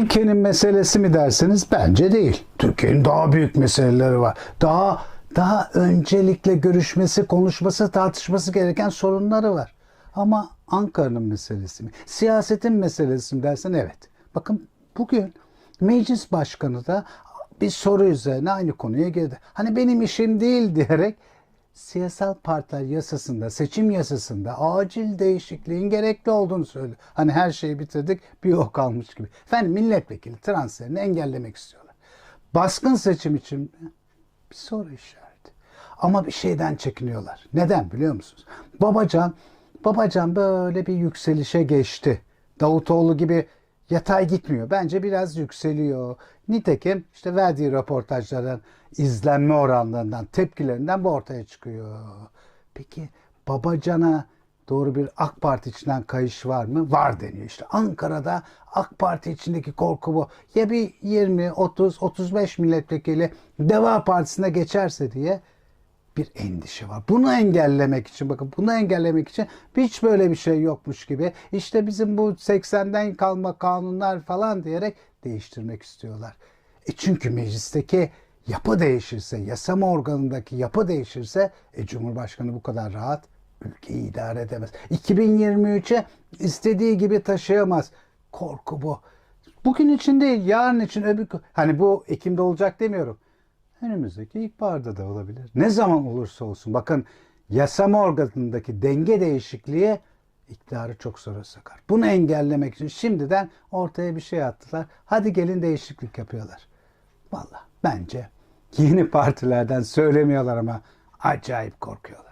Türkiye'nin meselesi mi derseniz bence değil. Türkiye'nin daha büyük meseleleri var. Daha daha öncelikle görüşmesi, konuşması, tartışması gereken sorunları var. Ama Ankara'nın meselesi mi? Siyasetin meselesi mi dersen evet. Bakın bugün meclis başkanı da bir soru üzerine aynı konuya girdi. Hani benim işim değil diyerek siyasal partiler yasasında, seçim yasasında acil değişikliğin gerekli olduğunu söyledi. Hani her şeyi bitirdik bir o kalmış gibi. Efendim milletvekili transferini engellemek istiyorlar. Baskın seçim için bir soru işareti. Ama bir şeyden çekiniyorlar. Neden biliyor musunuz? Babacan, Babacan böyle bir yükselişe geçti. Davutoğlu gibi yatay gitmiyor. Bence biraz yükseliyor. Nitekim işte verdiği röportajlardan, izlenme oranlarından, tepkilerinden bu ortaya çıkıyor. Peki Babacan'a doğru bir AK Parti içinden kayış var mı? Var deniyor işte. Ankara'da AK Parti içindeki korku bu. Ya bir 20, 30, 35 milletvekili Deva Partisi'ne geçerse diye bir endişe var. Bunu engellemek için bakın bunu engellemek için hiç böyle bir şey yokmuş gibi işte bizim bu 80'den kalma kanunlar falan diyerek değiştirmek istiyorlar. E çünkü meclisteki yapı değişirse, yasama organındaki yapı değişirse e, Cumhurbaşkanı bu kadar rahat ülkeyi idare edemez. 2023'e istediği gibi taşıyamaz. Korku bu. Bugün için değil, yarın için öbür... Hani bu Ekim'de olacak demiyorum. Önümüzdeki ilkbaharda da olabilir. Ne zaman olursa olsun. Bakın yasama organındaki denge değişikliği iktidarı çok zora sokar. Bunu engellemek için şimdiden ortaya bir şey attılar. Hadi gelin değişiklik yapıyorlar. Valla bence yeni partilerden söylemiyorlar ama acayip korkuyorlar.